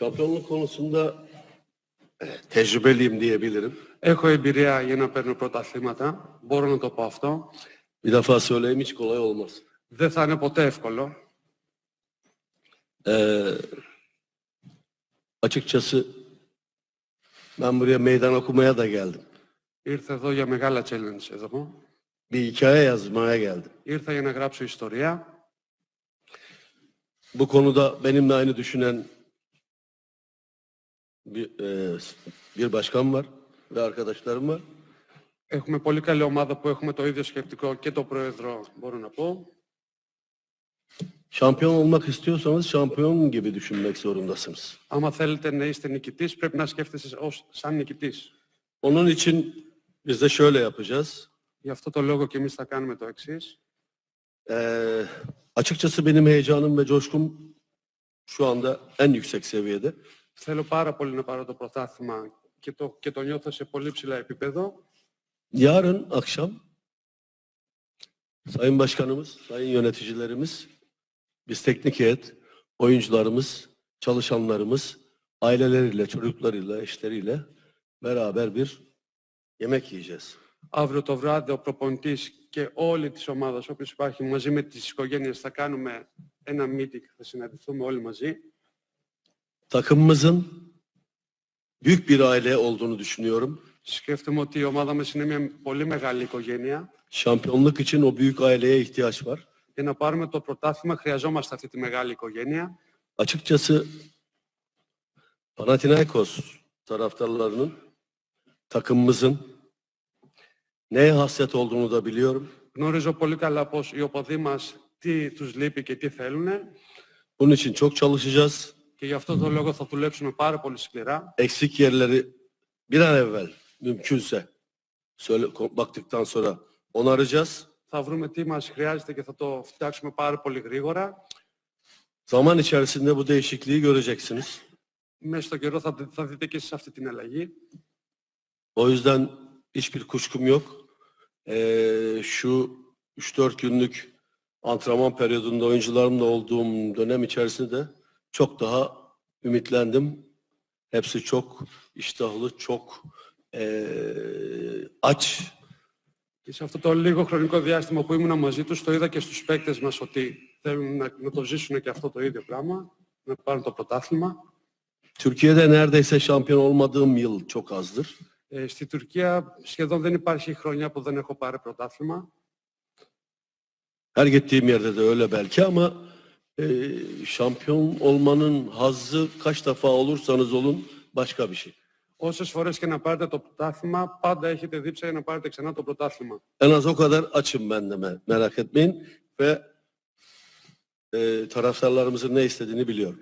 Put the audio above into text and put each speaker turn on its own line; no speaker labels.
Şampiyonluk konusunda eh, tecrübeliyim diyebilirim.
Έχω εμπειρία για να παίρνω πρωταθλήματα. Μπορώ να το πω αυτό.
Bir defa söyleyeyim hiç kolay olmaz.
Δεν θα είναι ποτέ εύκολο.
Ee, açıkçası ben buraya meydan okumaya da geldim.
Ήρθα εδώ για μεγάλα challenge εδώ.
Bir hikaye yazmaya geldim.
Ήρθα για να γράψω ιστορία.
Bu konuda benimle aynı düşünen bir, e, bir başkan var ve arkadaşlarım var.
Έχουμε πολύ καλή ομάδα που έχουμε το ίδιο σκεπτικό και το πρόεδρο, μπορώ να πω.
Şampiyon olmak istiyorsanız şampiyon gibi düşünmek zorundasınız.
Άμα θέλετε να είστε νικητής, πρέπει να σκέφτεστε ως, σαν νικητής.
Onun için biz de şöyle yapacağız.
Γι' αυτό το λόγο και εμείς θα κάνουμε το εξής.
Ee, açıkçası benim heyecanım ve coşkum şu anda en yüksek seviyede.
Θέλω πάρα πολύ να πάρω το πρωτάθλημα και το, και το νιώθω σε πολύ ψηλά επίπεδο.
Yarın akşam Sayın Başkanımız, Sayın Yöneticilerimiz, biz teknik heyet, oyuncularımız, çalışanlarımız, aileleriyle, çocuklarıyla, eşleriyle beraber bir yemek yiyeceğiz.
Αύριο το βράδυ ο προπονητής και όλη της ομάδας, όποιος υπάρχει, μαζί με τις οικογένειες θα κάνουμε ένα meeting, θα συναντηθούμε όλοι μαζί.
Takımımızın büyük bir aile olduğunu düşünüyorum.
Σκέφτομαι ότι η ομάδα μας είναι μια πολύ μεγάλη οικογένεια.
Şampiyonluk için o büyük aileye ihtiyaç var.
Για να πάρουμε το πρωτάθλημα χρειαζόμαστε αυτή τη μεγάλη οικογένεια.
Açıkçası Panathinaikos taraftarlarının takımımızın neye hasret olduğunu da biliyorum.
Γνωρίζω πολύ καλά πως οι οπαδοί μας τι τους λείπει και τι θέλουν
Bunun için çok çalışacağız.
και γι' αυτό το λόγο θα δουλέψουμε πάρα πολύ σκληρά.
Eksik yerleri bir an evvel mümkünse söyle, baktıktan sonra onaracağız.
Θα βρούμε τι μας χρειάζεται και θα το φτιάξουμε πάρα πολύ γρήγορα.
Zaman içerisinde bu değişikliği göreceksiniz.
Μέσα στο καιρό θα, θα δείτε και εσείς αυτή την αλλαγή.
O yüzden hiçbir kuşkum yok. Ee, şu 3-4 günlük antrenman periyodunda oyuncularımla olduğum dönem içerisinde de çok daha ümitlendim. Hepsi çok iştahlı, çok ee, aç.
Και σε αυτό το λίγο χρονικό διάστημα που ήμουν μαζί τους, το είδα και στους παίκτες μας ότι θέλουν να, να το ζήσουν και αυτό το ίδιο πράγμα, να πάρουν το πρωτάθλημα.
Türkiye'de neredeyse şampiyon olmadığım yıl çok azdır.
Ε, στη Τουρκία σχεδόν δεν υπάρχει χρονιά που δεν έχω πάρει πρωτάθλημα.
Her gittiğim yerde de öyle belki ama ee, şampiyon olmanın hazzı kaç defa olursanız olun başka bir şey.
Όσες φορές και να πάρετε το πρωτάθλημα, πάντα έχετε δίψα για να πάρετε ξανά το πρωτάθλημα.
En az o kadar açım ben de me- merak etmeyin ve e, taraftarlarımızın ne istediğini biliyorum.